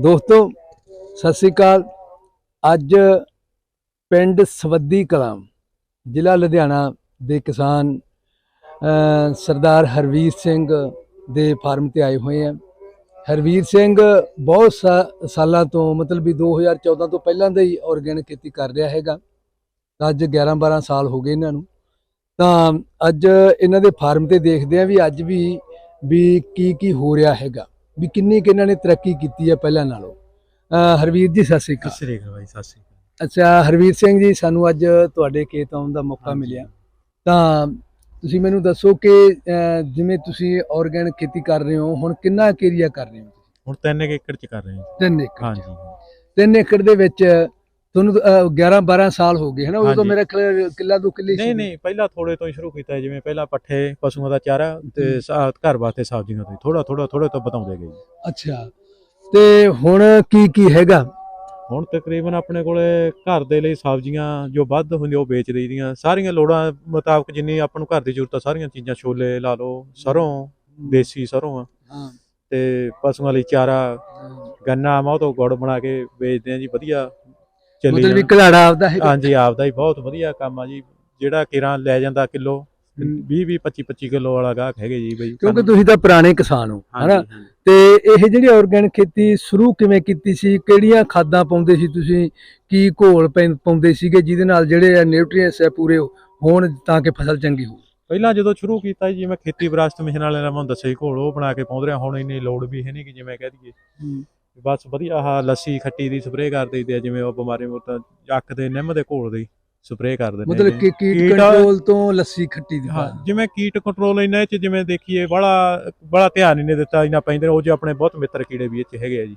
ਦੋਸਤੋ, ਸਤਿ ਸ੍ਰੀ ਅਕਾਲ। ਅੱਜ ਪਿੰਡ ਸਵੱਦੀ ਕਲਾਂ, ਜ਼ਿਲ੍ਹਾ ਲੁਧਿਆਣਾ ਦੇ ਕਿਸਾਨ ਸਰਦਾਰ ਹਰਵੀਰ ਸਿੰਘ ਦੇ ਫਾਰਮ ਤੇ ਆਏ ਹੋਏ ਆ। ਹਰਵੀਰ ਸਿੰਘ ਬਹੁਤ ਸਾ- ਸਾਲਾਂ ਤੋਂ, ਮਤਲਬ ਵੀ 2014 ਤੋਂ ਪਹਿਲਾਂ ਦਾ ਹੀ ਆਰਗੈਨਿਕ ਖੇਤੀ ਕਰ ਰਿਹਾ ਹੈਗਾ। ਅੱਜ 11 12 ਸਾਲ ਹੋ ਗਏ ਇਹਨਾਂ ਨੂੰ। ਤਾਂ ਅੱਜ ਇਹਨਾਂ ਦੇ ਫਾਰਮ ਤੇ ਦੇਖਦੇ ਆ ਵੀ ਅੱਜ ਵੀ ਵੀ ਕੀ ਕੀ ਹੋ ਰਿਹਾ ਹੈਗਾ। ਵੀ ਕਿੰਨੀ ਕਿ ਇਹਨਾਂ ਨੇ ਤਰੱਕੀ ਕੀਤੀ ਹੈ ਪਹਿਲਾਂ ਨਾਲੋਂ। ਹਰਵੀਰ ਜੀ ਸਤਿ ਸ੍ਰੀ ਸਤਿ ਅਕਾਲ ਸ੍ਰੀ ਅਕਾਲ ਬਾਈ ਸਤਿ ਸ੍ਰੀ ਅਕਾਲ। ਅੱਛਾ ਹਰਵੀਰ ਸਿੰਘ ਜੀ ਸਾਨੂੰ ਅੱਜ ਤੁਹਾਡੇ ਖੇਤ ਆਉਣ ਦਾ ਮੌਕਾ। ਮਿਲਿਆ। ਤਾਂ ਤੁਸੀਂ ਮੈਨੂੰ ਦੱਸੋ ਕਿ ਜਿਵੇਂ ਤੁਸੀਂ ਆਰਗੈਨਿਕ ਖੇਤੀ ਕਰ ਰਹੇ ਹੋ ਹੁਣ ਕਿੰਨਾ ਏਰੀਆ ਕਰ ਰਹੇ ਹੋ ਹੁਣ 3 ਏਕੜ ਚ ਕਰ ਰਹੇ ਹਾਂ ਤਿੰਨ ਏਕੜ ਹਾਂਜੀ। ਤਿੰਨ ਏਕੜ ਦੇ ਵਿੱਚ ਤੁਹਾਨੂੰ 11 12 ਸਾਲ ਹੋ ਗਏ ਹਨਾ? ਉਹ ਤਾਂ। ਮੇਰਾ ਕਿੱਲਾ ਦੋ ਕਿੱਲੇ ਨਹੀਂ ਨਹੀਂ ਪਹਿਲਾਂ ਥੋੜੇ ਤੋਂ ਹੀ ਸ਼ੁਰੂ ਕੀਤਾ ਜਿਵੇਂ ਪਹਿਲਾਂ ਪੱਠੇ ਪਸ਼ੂਆਂ ਦਾ ਚਾਰਾ ਤੇ ਘਰ ਵਾਸਤੇ ਸਬਜ਼ੀਆਂ ਤੋਂ ਥੋੜਾ ਥੋੜਾ ਥੋੜੇ ਤੋਂ ਬਤਾਉਂਦੇ ਗਏ। ਅੱਛਾ। ਤੇ ਹੁਣ ਕੀ ਕੀ ਹੈਗਾ? ਹੁਣ ਤਕਰੀਬਨ ਆਪਣੇ ਕੋਲੇ ਘਰ ਦੇ ਲਈ ਸਬਜ਼ੀਆਂ ਜੋ ਵੱਧ ਹੁੰਦੀਆਂ ਉਹ ਵੇਚ ਦਈਦੀਆਂ। ਸਾਰੀਆਂ ਲੋੜਾਂ ਮੁਤਾਬਕ ਜਿੰਨੀ ਆਪਾਂ ਨੂੰ ਘਰ ਦੀ ਜ਼ਰੂਰਤ ਆ ਸਾਰੀਆਂ ਚੀਜ਼ਾਂ ਛੋਲੇ ਲਾ ਲਓ ਸਰੋਂ ਦੇਸੀ ਸਰੋਂ ਹਾਂ। ਤੇ ਪਸ਼ੂਆਂ ਲਈ ਚਾਰਾ ਗੰਨਾ ਮਾ ਉਹ ਤੋਂ ਗੁੜ ਬਣਾ ਕੇ ਵੇਚਦੇ ਆ ਜੀ ਵਧੀਆ। ਚੱਲੀ ਮਤਲਬ ਵੀ ਜਾਂਦਾ। ਘਲਾੜਾ ਆਪਦਾ ਹੈਗਾ। ਹਾਂਜੀ ਆਪਦਾ ਹੀ ਬਹੁਤ ਵਧੀਆ ਕੰਮ ਆ ਜੀ। ਜਿਹੜਾ ਕਿਰਾਂ ਲੈ ਜਾਂਦਾ ਕਿਲੋ 20 20 25 25 ਕਿਲੋ ਵਾਲਾ ਗਾਹਕ ਹੈਗੇ ਜੀ ਬਈ। ਕਿਉਂਕਿ ਤੁਸੀਂ ਤਾਂ ਪੁਰਾਣੇ ਕਿਸਾਨ ਹੋ ਹਨਾ? ਹਾਂਜੀ, ਹਾਂਜੀ। ਤੇ ਇਹ ਜਿਹੜੀ ਆਰਗੈਨਿਕ ਖੇਤੀ ਸ਼ੁਰੂ ਕਿਵੇਂ ਕੀਤੀ ਸੀ? ਕਿਹੜੀਆਂ ਖਾਦਾਂ ਪਾਉਂਦੇ ਸੀ ਤੁਸੀਂ? ਕੀ ਘੋਲ ਪੈਂ- ਪਾਉਂਦੇ ਸੀਗੇ ਜਿਹਦੇ ਨਾਲ ਜਿਹੜੇ ਨਿਊਟ੍ਰੀਐਂਟਸ ਹੈ ਪੂਰੇ ਹੋਣ ਤਾਂ ਕਿ ਫਸਲ ਚੰਗੀ ਹੋ ਪਹਿਲਾਂ ਜਦੋਂ ਸ਼ੁਰੂ ਕੀਤਾ ਜੀ ਜਿਵੇਂ ਖੇਤੀ ਵਿਰਾਸਤ ਮਿਸ਼ਨ ਵਾਲਿਆਂ ਨੇ ਮੈਨੂੰ ਦੱਸਿਆ ਸੀ ਘੋਲ ਉਹ ਬਣਾ ਕੇ ਪਾਉਂਦੇ ਰਿਹਾ ਹੁਣ ਇੰਨੀ ਲੋੜ ਵੀ ਹੈ ਨਹੀਂ ਕਿ ਜਿਵੇਂ ਕਹਿ ਦਈਏ। ਬਸ ਵਧੀਆ ਆਹ ਲੱਸੀ ਖੱਟੀ ਦੀ ਸਪਰੇਅ ਕਰ ਦਈਦੀ ਆ ਜਿਵੇਂ ਉਹ ਬਿਮਾਰੀ ਮੁਰਤਾ ਅੱਖ ਦੇ ਨਿੰਮ ਦੇ ਘੋਲ ਦੀ ਸਪਰੇਅ ਕਰ ਦਿੰਦੇ ਮਤਲਬ। ਕਿ ਕੀਟ ਕੀਟ- ਕੰਟਰੋਲ ਤੋਂ ਲੱਸੀ ਖੱਟੀ ਦੀ ਹਾਂ ਜਿਵੇਂ ਕੀਟ ਕੰਟਰੋਲ ਇਹਨਾਂ ਇਹ ਚ ਜਿਵੇਂ ਦੇਖੀਏ ਬੜਾ ਬੜਾ ਧਿਆਨ ਹੀ ਨਹੀਂ ਦਿੱਤਾ ਇਹਨਾਂ ਪੈਂਦੇ ਉਹ ਜੇ ਆਪਣੇ ਬਹੁਤ ਮਿੱਤਰ ਕੀੜੇ ਵੀ ਚ ਹੈਗੇ ਆ ਜੀ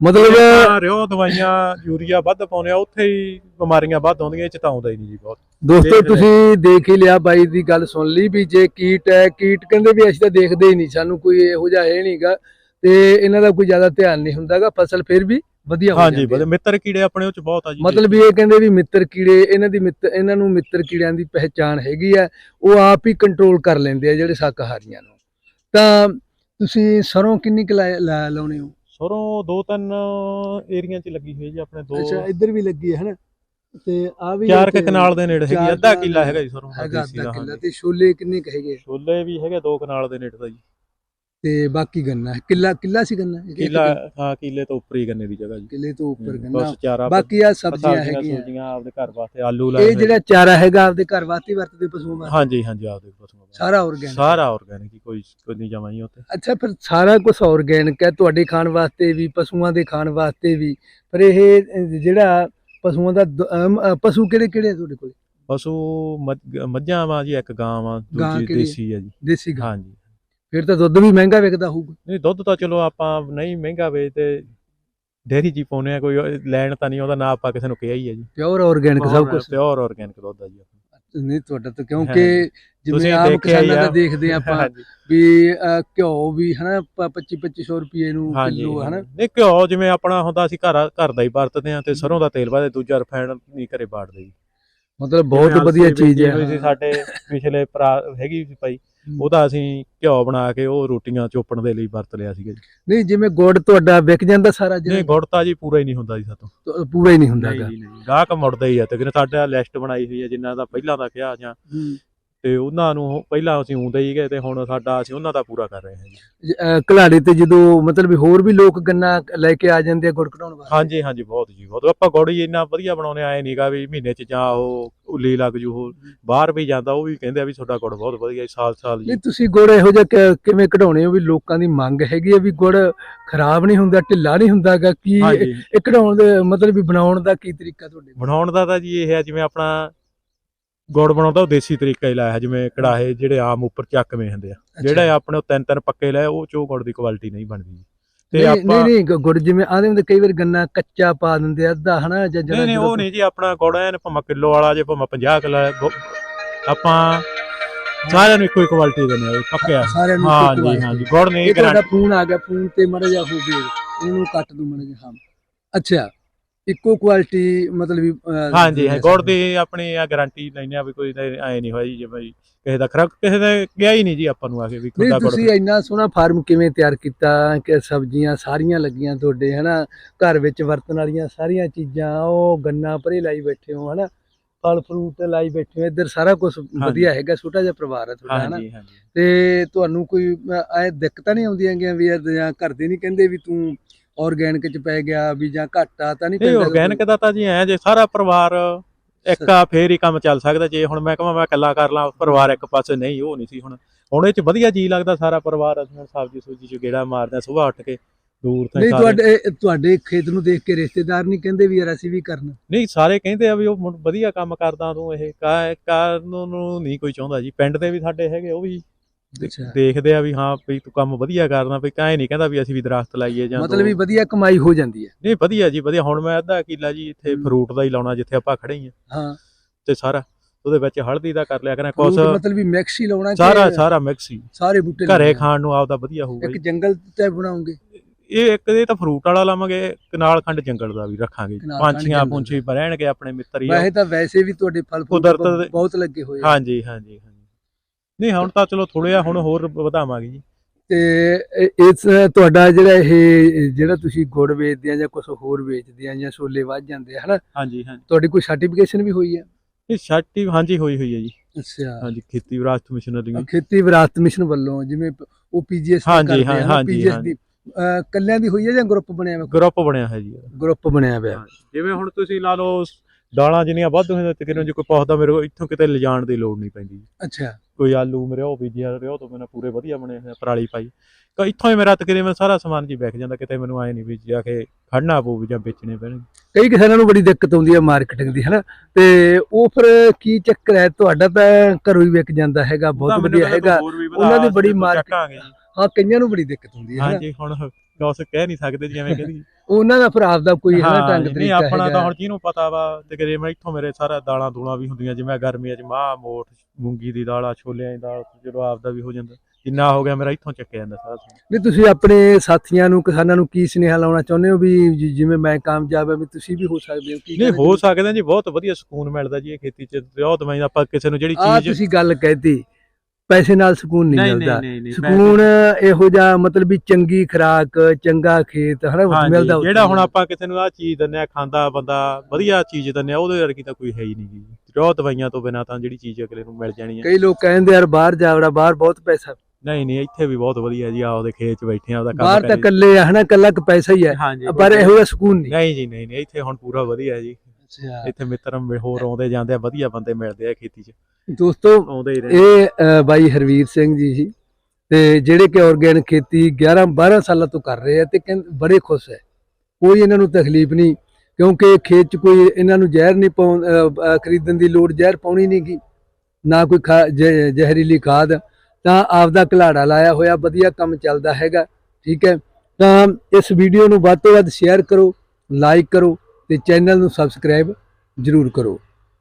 ਮਤਲਬ ਰਿਓ ਦਵਾਈਆਂ ਯੂਰੀਆ ਵੱਧ ਪਾਉਂਦੇ ਆ ਉੱਥੇ ਹੀ ਬਿਮਾਰੀਆਂ ਵੱਧ ਆਉਂਦੀਆਂ ਇਹ ਚ ਤਾਂ ਆਉਂਦਾ ਹੀ ਨਹੀਂ ਜੀ ਬਹੁਤ ਦੋਸਤੋ। ਤੁਸੀਂ ਦੇਖ ਹੀ ਲਿਆ ਬਾਈ ਦੀ ਗੱਲ ਸੁਣ ਲਈ ਵੀ ਜੇ ਕੀਟ ਹੈ ਕੀਟ ਕਹਿੰਦੇ ਵੀ ਅਸੀਂ ਤਾਂ ਦੇਖਦੇ ਹੀ ਨਹੀਂ ਸਾਨੂੰ ਕੋਈ ਇਹੋ ਜਿਹਾ ਹੈ ਨਹੀਂਗਾ ਤੇ ਇਹਨਾਂ ਦਾ ਕੋਈ ਜ਼ਿਆਦਾ ਧਿਆਨ ਨਹੀਂ ਹੁੰਦਾਗਾ ਫਸਲ ਫਿਰ ਵੀ ਵਧੀਆ ਹੋ ਹਾਂਜੀ ਜਾਂਦੀ ਹੈ। ਬੜੇ ਮਿੱਤਰ ਕੀੜੇ ਆਪਣੇ ਉਹ ਚ ਬਹੁਤ ਆ ਜੀ ਮਤਲਬ ਵੀ ਇਹ ਕਹਿੰਦੇ ਵੀ ਮਿੱਤਰ ਕੀੜੇ ਇਹਨਾਂ ਦੀ ਮਿੱਤਰ ਇਹਨਾਂ ਨੂੰ ਮਿੱਤਰ ਕੀੜਿਆਂ ਦੀ ਪਹਿਚਾਣ ਹੈਗੀ ਆ ਉਹ ਆਪ ਹੀ ਕੰਟਰੋਲ ਕਰ ਲੈਂਦੇ ਆ ਜਿਹੜੇ ਸ਼ਾਕਾਹਾਰੀਆਂ ਨੂੰ। ਤਾਂ ਤੁਸੀਂ ਸਰੋਂ ਕਿੰਨੀ ਕੁ ਲਾ- ਲਾਉਣੇ ਹੋ? ਸਰੋਂ ਦੋ ਤਿੰਨ ਏਰੀਆ ਚ ਲੱਗੀ ਹੋਈ ਜੀ ਆਪਣੇ ਦੋ ਅੱਛਾ ਇੱਧਰ ਵੀ ਲੱਗੀ ਹੈ ਹਨਾ? ਤੇ ਆ ਵੀ ਚਾਰ ਕੁ ਕਨਾਲ ਦੇ ਨੇੜੇ ਹੈਗੀ ਅੱਧਾ ਕਿੱਲਾ ਹੈਗਾ ਜੀ ਸਰੋਂ ਦਾ ਅੱਧਾ ਕਿੱਲਾ ਹਾਂਜੀ। ਤੇ ਛੋਲੇ ਕਿੰਨੇ ਕੁ ਹੈਗੇ? ਛੋਲੇ ਵੀ ਹੈਗੇ ਦੋ ਕਨਾਲ ਦੇ ਨੇੜੇ ਦਾ ਜੀ। ਤੇ ਬਾਕੀ ਗੰਨਾ ਹੈ। ਕਿੱਲਾ ਕਿੱਲਾ ਸੀ ਗੰਨਾ? ਕਿੱਲਾ ਹਾਂ ਕਿੱਲੇ ਤੋਂ ਉੱਪਰ ਹੀ ਗੰਨੇ ਦੀ ਜਗ੍ਹਾ ਜੀ। ਕਿੱਲੇ ਤੋਂ ਉੱਪਰ ਗੰਨਾ। ਬਸ ਚਾਰਾ ਬਾਕੀ ਆ ਸਬਜ਼ੀਆਂ ਹੈਗੀਆਂ। ਸਬਜ਼ੀਆਂ ਆਪਦੇ ਘਰ ਵਾਸਤੇ ਆਲੂ ਲਾਏ ਇਹ ਹੋਏ ਜਿਹੜਾ ਚਾਰਾ ਹੈਗਾ ਆਪਦੇ ਘਰ ਵਾਸਤੇ ਹੀ ਵਰਤਦੇ ਪਸ਼ੂਆਂ ਵਾਸਤੇ? ਹਾਂਜੀ ਹਾਂਜੀ ਆਪਦੇ ਪਸ਼ੂਆਂ ਵਾਸਤੇ। ਸਾਰਾ ਆਰਗੈਨਿਕ ਸਾਰਾ ਆਰਗੈਨਿਕ ਕੋਈ ਕੋਈ ਨਹੀਂ ਜਮਾ ਉੱਥੇ। ਅੱਛਾ ਫਿਰ ਸਾਰਾ ਕੁਝ ਆਰਗੈਨਿਕ ਹੈ ਤੁਹਾਡੇ ਖਾਣ ਵਾਸਤੇ ਵੀ ਪਸ਼ੂਆਂ ਦੇ ਖਾਣ ਵਾਸਤੇ ਵੀ। ਪਰ ਇਹ ਅਹ, ਜਿਹੜਾ ਪਸ਼ੂਆਂ ਦਾ ਦ- ਅਮ, ਅਹ, ਪਸ਼ੂ ਕਿਹੜੇ ਕਿਹੜੇ ਆ ਤੁਹਾਡੇ ਕੋਲ? ਪਸ਼ੂ ਮੱਝ- ਮੱਝਾਂ ਵਾ ਜੀ ਇੱਕ ਗਾਂ ਵਾ ਗਾਂ ਦੂਜੀ ਕਿਹੜੀ ਹੈ? ਦੇਸੀ ਆ ਜੀ। ਦੇਸੀ ਗਾਂ। ਹਾਂਜੀ। ਫਿਰ ਤਾਂ ਦੁੱਧ ਵੀ ਮਹਿੰਗਾ ਵਿਕਦਾ ਹੋਊਗਾ। ਨਹੀਂ ਦੁੱਧ ਤਾਂ ਚਲੋ ਆਪਾਂ ਨਹੀਂ ਮਹਿੰਗਾ ਵੇਚਦੇ ਡੇਰੀ ਜੀ ਪਾਉਨੇ ਆ ਕੋਈ ਲੈਣ ਤਾਂ ਨਹੀਂ ਉਹਦਾ ਨਾ ਆਪਾਂ ਕਿਸੇ ਨੂੰ ਕਿਹਾ ਹੀ ਹੈ ਜੀ। ਪਿਓਰ ਆਰਗੈਨਿਕ ਸਭ ਕੁਝ ਪਿਓਰ ਆਰਗੈਨਿਕ ਦੁੱਧ ਆ ਜੀ। ਨਹੀਂ ਤੁਹਾਡਾ ਤਾਂ ਕਿਉਂਕਿ ਜਿਵੇਂ ਆਮ ਕਿਸਾਨਾਂ ਦਾ। ਦੇਖਦੇ ਆਪਾਂ ਵੀ ਘਿਓ ਵੀ ਹਨਾ 25 2500 ਰੁਪਏ ਨੂੰ ਕਿਲੋ ਹਨਾ। ਨਹੀਂ ਘਿਓ ਜਿਵੇਂ ਆਪਣਾ ਹੁੰਦਾ ਅਸੀਂ ਘਰ ਘਰ ਦਾ ਹੀ ਵਰਤਦੇ ਆ ਤੇ ਸਰੋਂ ਦਾ ਤੇਲ ਬਾਅਦ ਦੂਜਾ ਰਿਫਾਈਨਡ ਨਹੀਂ ਘਰੇ ਬਾੜਦੇ ਜੀ। ਮਤਲਬ ਬਹੁਤ ਵਧੀਆ ਚੀਜ਼ ਹੈ। ਸਾਡੇ ਪਿਛਲੇ ਭਰਾ ਹੈਗੀ ਸੀ ਭਾਈ ਉਹਦਾ ਅਸੀਂ ਘਿਓ ਬਣਾ ਕੇ ਉਹ ਰੋਟੀਆਂ ਚੋਪਣ ਦੇ ਲਈ ਵਰਤ ਲਿਆ ਸੀਗਾ ਜੀ। ਨਹੀਂ ਜਿਵੇਂ ਗੁੜ ਤੁਹਾਡਾ ਵਿਕ ਜਾਂਦਾ ਸਾਰਾ ਨਹੀਂ ਗੁੜ ਤਾਂ ਜੀ ਪੂਰਾ ਹੀ ਨਹੀਂ ਹੁੰਦਾ ਜੀ ਸਾਤੋਂ। ਪੂਰਾ ਹੀ ਨਹੀਂ ਨਹੀਂ ਨਹੀਂ ਗਾਹਕ ਮੁੜਦਾ ਹੀ ਆ ਤੇ ਸਾਡਾ ਲਿਸਟ ਬਣਾਈ ਹੋਈ ਹੈ ਜਿਨ੍ਹਾਂ ਦਾ ਪਹਿਲਾਂ ਦਾ ਕਿਹਾ ਜਾਂ ਤੇ ਉਹਨਾਂ ਨੂੰ ਪਹਿਲਾਂ ਅਸੀਂ ਉਂਦੇ ਹੀ ਗਏ ਤੇ ਹੁਣ ਸਾਡਾ ਅਸੀਂ ਉਹਨਾਂ ਦਾ ਪੂਰਾ ਕਰ ਰਹੇ ਹਾਂ ਜੀ। ਕਲਾੜੇ ਤੇ ਜਦੋਂ ਮਤਲਬ ਵੀ ਹੋਰ ਵੀ ਲੋਕ ਗੰਨਾ ਲੈ ਕੇ ਆ ਜਾਂਦੇ ਆ ਗੁੜ ਕਢਾਉਣ ਵਾਸਤੇ? ਹਾਂਜੀ ਹਾਂਜੀ ਬਹੁਤ ਜੀ ਬਹੁਤ। ਆਪਾਂ ਗੁੜ ਹੀ ਇੰਨਾ ਵਧੀਆ ਬਣਾਉਨੇ ਆਏ ਨਹੀਂਗਾ ਵੀ ਮਹੀਨੇ ਚ ਜਾਂ ਉਹ ਉੱਲੀ ਲੱਗ ਜੂ ਉਹ ਬਾਹਰ ਵੀ ਜਾਂਦਾ ਉਹ ਵੀ ਕਹਿੰਦੇ ਆ ਵੀ ਤੁਹਾਡਾ ਗੁੜ ਬਹੁਤ ਵਧੀਆ ਸਾਲ ਸਾਲ ਜੀ। ਨਹੀਂ ਤੁਸੀਂ ਗੁੜ ਇਹੋ ਜਿਹਾ ਕਿਵੇਂ ਕਢਾਉਣੇ ਹੋ ਵੀ ਲੋਕਾਂ ਦੀ ਮੰਗ ਹੈਗੀ ਹੈ ਵੀ ਗੁੜ ਖਰਾਬ ਨਹੀਂ ਹੁੰਦਾ ਢਿੱਲਾ ਨਹੀਂ ਹੁੰਦਾਗਾ ਕੀ ਇਹ ਕਢਾਉਣ ਦੇ ਮਤਲਬ ਵੀ ਬਣਾਉਣ ਦਾ ਕੀ ਤਰੀਕਾ ਤੁਹਾਡੇ? ਬਣਾਉਣ ਦਾ ਤਾਂ ਜੀ ਇਹ ਹੈ ਜਿਵੇਂ ਆਪਣਾ ਗੁੜ ਬਣਾਉਂਦਾ ਉਹ ਦੇਸੀ ਤਰੀਕਾ ਹੀ ਲਾਇਆ ਜਿਵੇਂ ਕੜਾਹੇ ਜਿਹੜੇ ਆਮ ਉੱਪਰ ਚੱਕਵੇਂ ਹੁੰਦੇ ਆ। ਜਿਹੜੇ ਆਪਣੇ ਉਹ ਤਿੰਨ ਤਿੰਨ ਪੱਕੇ ਲਏ ਉਹ ਚੋ ਗੁੜ ਦੀ ਕੁਆਲਿਟੀ ਨਹੀਂ ਬਣਦੀ। ਤੇ ਨਹੀਂ ਨਹੀਂ ਆਪਾਂ ਨਹੀਂ ਗ- ਗੁੜ ਜਿਵੇਂ ਆਦੇ ਹੁੰਦੇ ਕਈ ਵਾਰ ਗੰਨਾ ਕੱਚਾ ਪਾ ਦਿੰਦੇ ਆ ਅੱਧਾ ਹਨਾ ਜਾਂ ਨਹੀਂ ਨਹੀਂ ਉਹ ਨਹੀਂ ਜੀ ਆਪਣਾ ਗੁੜ ਐਨ ਭਾਵੇਂ ਕਿਲੋ ਵਾਲਾ ਜੇ ਭਾਵੇਂ 50 ਕਿਲੋ ਆਪਾਂ ਸਾਰਿਆਂ ਨੂੰ ਇੱਕੋ ਹੀ ਕੁਆਲਿਟੀ ਦਿੰਦੇ ਆ ਪੱਕਿਆ ਸਾਰਿਆਂ ਨੂੰ ਹਾਂ ਜੀ। ਹਾਂ ਜੀ ਗੁੜ ਨਹੀਂ ਤੁਹਾਡਾ ਗਰੰਟੀ ਫੋਨ ਆ ਗਿਆ ਫੋਨ ਤੇ ਮੜਾ ਜਾ ਹੋ ਗਿਆ। ਇਹਨੂੰ ਕੱਟ ਦੂ ਮੜਾ ਜਾ ਹਾਂ। ਅੱਛਾ। ਇੱਕੋ ਕੁਆਲਿਟੀ ਮਤਲਬ ਵੀ ਅਹ, ਹਾਂਜੀ ਹਾਂ ਗੁੜ। ਦੀ ਆਪਣੀ ਆ ਗਾਰੰਟੀ ਲੈਨੇ ਆ ਵੀ ਕੋਈ ਐ ਨਹੀਂ ਹੋਇਆ ਜੀ ਜੇ ਭਾਈ ਕਿਸੇ ਦਾ ਖਰਾ ਕਿਸੇ ਦਾ ਗਿਆ ਹੀ ਨਹੀਂ ਜੀ ਆਪਾਂ ਨੂੰ ਆ ਕੇ ਵੀ ਨਹੀਂ ਖੁਦਾ ਗੁੜ ਤੁਸੀਂ ਇੰਨਾ ਸੋਹਣਾ ਫਾਰਮ ਕਿਵੇਂ ਤਿਆਰ ਕੀਤਾ ਕਿ ਸਬਜ਼ੀਆਂ ਸਾਰੀਆਂ ਲੱਗੀਆਂ ਤੁਹਾਡੇ ਹਨਾ? ਘਰ ਵਿੱਚ ਵਰਤਣ ਵਾਲੀਆਂ ਸਾਰੀਆਂ ਚੀਜ਼ਾਂ ਉਹ ਗੰਨਾ ਭਰੇ ਲਾਈ ਬੈਠੇ ਹੋ ਹਨਾ? ਫਲ ਫਰੂਟ ਲਾਈ ਬੈਠੇ ਹੋ ਇੱਧਰ ਸਾਰਾ ਕੁਝ ਵਧੀਆ ਹੈਗਾ ਛੋਟਾ ਜਿਹਾ ਪਰਿਵਾਰ ਹੈ ਤੁਹਾਡਾ ਹਨਾ? ਹਾਂਜੀ ਹਾਂਜੀ। ਤੇ ਤੁਹਾਨੂੰ ਕੋਈ ਐ ਦਿੱਕਤਾਂ ਨਹੀਂ ਆਉਂਦੀਆਂ ਗੀਆਂ ਵੀ ਯਾਰ ਜਾਂ ਘਰ ਦੇ ਨਹੀਂ ਕਹਿੰਦੇ ਵੀ ਤੂੰ ਆਰਗੈਨਿਕ ਚ ਪੈ ਗਿਆ ਵੀ ਜਾਂ ਘਾਟਾ ਤਾਂ ਨਹੀਂ ਪੈਂਦਾ ਆਰਗੈਨਿਕ ਦਾ ਤਾਂ ਜੀ ਐ ਜੇ ਸਾਰਾ ਪਰਿਵਾਰ ਇੱਕ ਆ ਫੇਰ ਹੀ ਕੰਮ ਚੱਲ ਸਕਦਾ। ਜੇ ਹੁਣ ਮੈਂ ਕਹਾਂ ਮੈਂ ਇਕੱਲਾ ਕਰ ਲਾਂ ਪਰਿਵਾਰ ਇੱਕ ਪਾਸੇ ਨਹੀਂ ਉਹ ਨਹੀਂ ਸੀ ਹੁਣ। ਹੁਣ ਇਹ ਚ ਵਧੀਆ ਜੀ ਲੱਗਦਾ ਸਾਰਾ ਪਰਿਵਾਰ ਅਸੀਂ ਸਬਜ਼ੀ ਸੂਜੀ ਚ ਗੇੜਾ ਮਾਰਦੇ ਸਵੇਰ ਉੱਠ ਕੇ ਦੂਰ ਤੋਂ ਨਹੀਂ ਤੁਹਾਡੇ ਤੁਹਾਡੇ ਖੇਤ ਨੂੰ ਦੇਖ ਕੇ ਰਿਸ਼ਤੇਦਾਰ ਨਹੀਂ ਕਹਿੰਦੇ ਵੀ ਯਾਰ ਅਸੀਂ ਵੀ ਕਰਨਾ। ਨਹੀਂ ਸਾਰੇ ਕਹਿੰਦੇ ਆ ਵੀ ਉਹ ਵਧੀਆ ਕੰਮ ਕਰਦਾ ਤੂੰ ਇਹ ਕਾ ਕਾਰਨ ਨੂੰ ਨਹੀਂ ਕੋਈ ਚਾਹੁੰਦਾ ਜੀ। ਪਿੰਡ ਦੇ ਵੀ ਸਾਡੇ ਹੈਗੇ ਉਹ ਵੀ। ਦੇਖਦੇ ਆ ਵੀ ਹਾਂ ਵੀ ਤੂੰ ਕੰਮ ਵਧੀਆ ਕਰਦਾ ਵੀ ਕਾਹੇ ਨਹੀਂ ਕਹਿੰਦਾ ਵੀ ਅਸੀਂ ਵੀ ਦਰਖਤ ਲਾਈਏ ਜਾਂ ਮਤਲਬ ਵੀ ਦੋ- ਵਧੀਆ ਕਮਾਈ ਹੋ ਜਾਂਦੀ ਹੈ। ਨਹੀਂ ਵਧੀਆ ਜੀ ਵਧੀਆ। ਹੁਣ ਮੈਂ ਅੱਧਾ ਕਿੱਲਾ ਜੀ ਇੱਥੇ। ਫਰੂਟ ਦਾ ਹੀ ਲਾਉਣਾ ਜਿੱਥੇ ਆਪਾਂ ਖੜੇ ਹੀ ਆ। ਹਾਂ। ਤੇ ਸਾਰਾ ਉਹਦੇ ਵਿੱਚ ਹਲਦੀ ਦਾ ਕਰ ਲਿਆ ਕਰਾਂ ਕੁਛ ਮਤਲਬ ਵੀ ਮਿਕਸ ਹੀ ਲਾਉਣਾ ਸਾਰਾ ਸਾਰਾ ਮਿਕਸ ਹੀ। ਸਾਰੇ ਬੂਟੇ ਘਰੇ? ਖਾਣ ਨੂੰ ਆਪਦਾ ਵਧੀਆ ਹੋਊਗਾ ਇੱਕ। ਜੰਗਲ ਟਾਈਪ ਬਣਾਉਂਗੇ? ਇਹ ਇੱਕ ਇਹ ਤਾਂ ਫਰੂਟ ਵਾਲਾ ਲਾਵਾਂਗੇ ਇੱਕ ਨਾਲ ਖੰਡ ਜੰਗਲ ਦਾ ਵੀ ਰੱਖਾਂਗੇ। ਪੰਛੀਆਂ ਪੁੰਛੀ ਰਹਿਣਗੇ ਆਪਣੇ ਮਿੱਤਰ ਹੀ। ਵੈਸੇ ਤਾਂ ਵੈਸੇ ਵੀ ਤੁਹਾਡੇ ਫਲ ਦੇ- ਬਹੁਤ ਲੱਗੇ ਹੋਏ ਆ। ਹਾਂਜੀ ਹਾਂਜੀ। ਨਹੀਂ ਹੁਣ ਤਾਂ ਚਲੋ ਥੋੜੇ ਆ ਹੁਣ ਹੋਰ ਵਧਾਵਾਂਗੇ ਜੀ। ਤੇ ਇਹ- ਇਸ ਤੁਹਾਡਾ ਜਿਹੜਾ ਇਹ ਜਿਹੜਾ ਤੁਸੀਂ ਗੁੜ ਵੇਚਦੇ ਆ ਜਾਂ ਕੁਝ ਹੋਰ ਵੇਚਦੇ ਆ ਜਾਂ ਛੋਲੇ ਵੱਧ ਜਾਂਦੇ ਆ ਹਨਾ? ਹਾਂਜੀ ਹਾਂਜੀ। ਤੁਹਾਡੀ ਕੋਈ ਸਰਟੀਫਿਕੇਸ਼ਨ ਵੀ ਹੋਈ ਹੈ ਇਹ ਸ਼ਰਟੀ ਹਾਂਜੀ ਹੋਈ ਹੋਈ ਹੈ ਜੀ। ਅੱਛਾ। ਹਾਂਜੀ ਖੇਤੀ ਵਿਰਾਸਤ ਮਿਸ਼ਨਰੀ ਖੇਤੀ ਵਿਰਾਸਤ ਮਿਸ਼ਨ ਵੱਲੋਂ ਜਿਵੇਂ ਉਹ ਪੀਜੀਐਸ ਹਾਂਜੀ, ਹਾਂ, ਹਾਂਜੀ, ਪੀਜੀਐਸ ਹਾਂਜੀ। ਦੀ ਅਹ, ਕੱਲਿਆਂ ਦੀ ਹੋਈ ਹੈ ਜਾਂ ਗਰੁੱਪ ਬਣਿਆ ਹੋਇਆ ਗਰੁੱਪ ਬਣਿਆ ਹੈ ਜੀ। ਗਰੁੱਪ ਬਣਿਆ ਹੋਇਆ। ਜਿਵੇਂ ਹੁਣ ਤੁਸੀਂ ਲਾ ਲਓ ਦਾਲਾਂ ਜਿੰਨੀਆਂ ਵੱਧ ਹੋਈਆਂ ਤੇ ਕਿਨੂੰ ਜੇ ਕੋਈ ਪੁੱਛਦਾ ਮੇਰੇ ਕੋਲ ਇੱਥੋਂ ਕਿਤੇ ਲਿਜਾਣ ਦੀ ਲੋੜ ਨਹੀਂ ਪੈਂਦੀ ਅੱਛਾ। ਕੋਈ ਆਲੂ ਮੇਰੇ ਉਹ ਬੀਜਿਆ ਰਿਓ ਤੋਂ ਮੈਨੂੰ ਪੂਰੇ ਵਧੀਆ ਬਣੇ ਹੋਏ ਪਰਾਲੀ ਪਾਈ। ਤਾਂ ਇੱਥੋਂ ਹੀ ਮੇਰਾ ਤਕਰੀਬਨ ਸਾਰਾ ਸਮਾਨ ਜੀ ਵਿਕ ਜਾਂਦਾ ਕਿਤੇ ਮੈਨੂੰ ਆਏ ਨਹੀਂ ਵੀ ਜਾ ਕੇ ਖੜਨਾ ਪਊ ਵੀ ਜਾਂ ਵੇਚਣੇ ਪੈਣਗੇ ਕਈ ਕਿਸਾਨਾਂ ਨੂੰ ਬੜੀ ਦਿੱਕਤ ਆਉਂਦੀ ਹੈ ਮਾਰਕੀਟਿੰਗ ਦੀ ਹਨਾ? ਤੇ ਉਹ ਫਿਰ ਕੀ ਚੱਕਰ ਹੈ? ਤੁਹਾਡਾ ਤਾਂ ਘਰੋਂ ਹੀ ਵਿਕ ਜਾਂਦਾ ਹੈਗਾ ਬਹੁਤ ਵਧੀਆ ਹੈਗਾ। ਉਹਨਾਂ ਦੀ ਬੜੀ ਤੈਨੂੰ ਮਾਰਕੀਟ- ਚੱਕਾਂਗੇ ਜੀ। ਹਾਂ ਕਈਆਂ ਨੂੰ ਬੜੀ ਦਿੱਕਤ ਹੁੰਦੀ ਹੈ ਹਾਂਜੀ ਹੁਣ ਕੁਛ ਕਹਿ ਨਹੀਂ ਸਕਦੇ ਜੀ ਐਵੇਂ ਕਹਿੰਦੀ। ਉਹਨਾਂ ਦਾ ਫਿਰ ਆਪਦਾ ਕੋਈ ਹਾਂ ਢੰਗ ਜੀ, ਨਹੀਂ ਤਰੀਕਾ ਆਪਣਾ ਤਾਂ ਹੁਣ ਜਿਹਨੂੰ ਪਤਾ ਵਾ ਤੇ ਕਰੇ ਮੈਂ ਇੱਥੋਂ ਮੇਰੇ ਸਾਰਾ ਦਾਲਾਂ ਦੂਲਾਂ ਵੀ ਹੁੰਦੀਆਂ ਜਿਵੇਂ ਗਰਮੀਆਂ 'ਚ ਮਾਹ ਮੋਠ ਮੂੰਗੀ ਦੀ ਦਾਲ ਆ ਛੋਲਿਆਂ ਦੀ ਦਾਲ ਜਦੋਂ ਆਪਦਾ ਵੀ ਹੋ ਜਾਂਦਾ ਜਿੰਨਾ ਹੋ ਗਿਆ ਮੇਰਾ ਇੱਥੋਂ ਚੱਕਿਆ ਜਾਂਦਾ ਸਾਰਾ। ਨਹੀਂ ਤੁਸੀਂ ਆਪਣੇ ਸਾਥੀਆਂ ਨੂੰ ਕਿਸਾਨਾਂ ਨੂੰ ਕੀ ਸੁਨੇਹਾ ਲਾਉਣਾ ਚਾਹੁੰਦੇ ਹੋ ਵੀ ਜਿਵੇਂ ਮੈਂ ਕਾਮਯਾਬ ਹਾਂ ਵੀ ਤੁਸੀਂ ਵੀ ਹੋ ਸਕਦੇ ਹੋ ਕੀ ਨਹੀਂ ਹੋ ਸਕਦਾ ਜੀ ਬਹੁਤ ਵਧੀਆ ਸਕੂਨ ਮਿਲਦਾ ਜੀ ਇਹ ਖੇਤੀ 'ਚ ਬਹੁਤ ਮੈਂ ਆਪਾਂ ਕਿਸੇ ਨੂੰ ਜਿਹੜੀ ਆ ਚੀਜ਼ ਤੁਸੀਂ ਗੱਲ ਕਹਿਤੀ ਪੈਸੇ ਨਾਲ ਸਕੂਨ ਨਹੀਂ ਮਿਲਦਾ। ਨਹੀਂ ਨਹੀਂ ਸਕੂਨ ਇਹੋ ਜਿਹਾ ਮਤਲਬ ਵੀ ਚੰਗੀ ਖਰਾਕ ਚੰਗਾ ਖੇਤ ਹਨਾ ਹਾਂਜੀ ਮਿਲਦਾ ਜਿਹੜਾ ਹੁਣ ਆਪਾਂ ਕਿਸੇ ਨੂੰ ਆ ਚੀਜ਼ ਦਿੰਨੇ ਆ ਖਾਂਦਾ ਬੰਦਾ ਵਧੀਆ ਚੀਜ਼ ਦਿੰਨੇ ਆ ਉਹਦੇ ਵਰਗੀ ਤਾਂ ਕੋਈ ਹੈ ਹੀ ਨਹੀਂ ਜੀ ਦਵਾਈਆਂ ਤੋਂ ਬਿਨਾ ਤਾਂ ਜਿਹੜੀ ਚੀਜ਼ ਅਗਲੇ ਨੂੰ ਮਿਲ ਜਾਣੀ ਹੈ ਕਈ ਲੋਕ ਕਹਿੰਦੇ ਯਾਰ ਬਾਹਰ ਜਾਵੜਾ ਬਾਹਰ ਬਹੁਤ ਪੈਸਾ। ਨਹੀਂ ਨਹੀਂ ਇੱਥੇ ਵੀ ਬਹੁਤ ਵਧੀਆ ਜੀ ਆ ਉਹਦੇ ਖੇਤ 'ਚ ਬੈਠੇ ਆ ਉਹਦਾ ਕੰਮ ਬਾਹਰ ਤਾਂ ਕਰੀ। ਇਕੱਲੇ ਆ ਹਨਾ ਇਕੱਲਾ ਕ ਪੈਸਾ ਹੀ ਹੈ ਹਾਂਜੀ ਪਰ ਇਹੋ ਜਿਹਾ ਸਕੂਨ ਨਹੀਂ। ਨਹੀਂ ਜੀ ਨਹੀਂ ਨਹੀਂ ਇੱਥੇ ਹੁਣ ਪੂਰਾ ਵਧੀਆ ਜੀ। ਅੱਛਾ। ਇੱਥੇ ਮਿੱਤਰ ਹੋਰ ਆਉਂਦੇ ਜਾਂਦੇ ਆ ਵਧੀਆ ਬੰਦੇ ਮਿਲਦੇ ਆ ਖੇਤੀ 'ਚ। ਦੋਸਤੋ ਆਉਂਦੇ ਹੀ ਰਹਿੰਦੇ ਇਹ ਬਾਈ ਹਰਵੀਰ ਸਿੰਘ ਜੀ ਸੀ। ਤੇ ਜਿਹੜੇ ਕਿ ਆਰਗੈਨਿਕ ਖੇਤੀ 11 12 ਸਾਲਾਂ ਤੋਂ ਕਰ ਰਹੇ ਆ ਤੇ ਬੜੇ ਖੁਸ਼ ਹੈ। ਕੋਈ ਇਹਨਾਂ ਨੂੰ ਤਕਲੀਫ ਨਹੀਂ ਕਿਉਂਕਿ ਖੇਤ 'ਚ ਕੋਈ ਇਹਨਾਂ ਨੂੰ ਜ਼ਹਿਰ ਨਹੀਂ ਪਾਉਣ ਖਰੀਦਣ ਦੀ ਲੋੜ ਜ਼ਹਿਰ ਪਾਉਣੀ ਨਹੀਂ ਗੀ। ਨਾ ਕੋਈ ਜ਼ਹਿਰੀਲੀ ਖਾਦ ਤਾਂ ਆਪਦਾ ਘਲਾੜਾ ਲਾਇਆ ਹੋਇਆ ਵਧੀਆ ਕੰਮ ਚੱਲਦਾ ਹੈਗਾ ਠੀਕ ਹੈ। ਤਾਂ ਇਸ ਵੀਡੀਓ ਨੂੰ ਵੱਧ ਤੋਂ ਵੱਧ ਸ਼ੇਅਰ ਕਰੋ ਲਾਈਕ ਕਰੋ ਤੇ ਚੈਨਲ ਨੂੰ ਸਬਸਕ੍ਰਾਈਬ ਜ਼ਰੂਰ ਕਰੋ।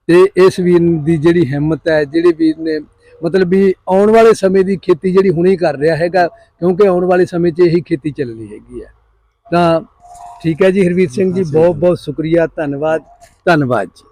ਤੇ ਇਸ ਵੀਰ ਦੀ ਜਿਹੜੀ ਹਿੰਮਤ ਹੈ ਜਿਹੜੇ ਵੀਰ ਨੇ ਮਤਲਬ ਵੀ ਆਉਣ ਵਾਲੇ ਸਮੇਂ ਦੀ ਖੇਤੀ ਜਿਹੜੀ ਹੁਣੇ ਕਰ ਰਿਹਾ ਹੈਗਾ ਕਿਉਂਕਿ ਆਉਣ ਵਾਲੇ ਸਮੇਂ 'ਚ ਇਹੀ ਖੇਤੀ ਚੱਲਣੀ ਹੈਗੀ ਹੈ। ਤਾਂ ਠੀਕ ਹੈ ਜੀ ਹਰਵੀਰ ਸਿੰਘ ਜੀ ਬਹੁਤ ਬਹੁਤ ਸ਼ੁਕਰੀਆ ਧੰਨਵਾਦ ਧੰਨਵਾਦ ਜੀ।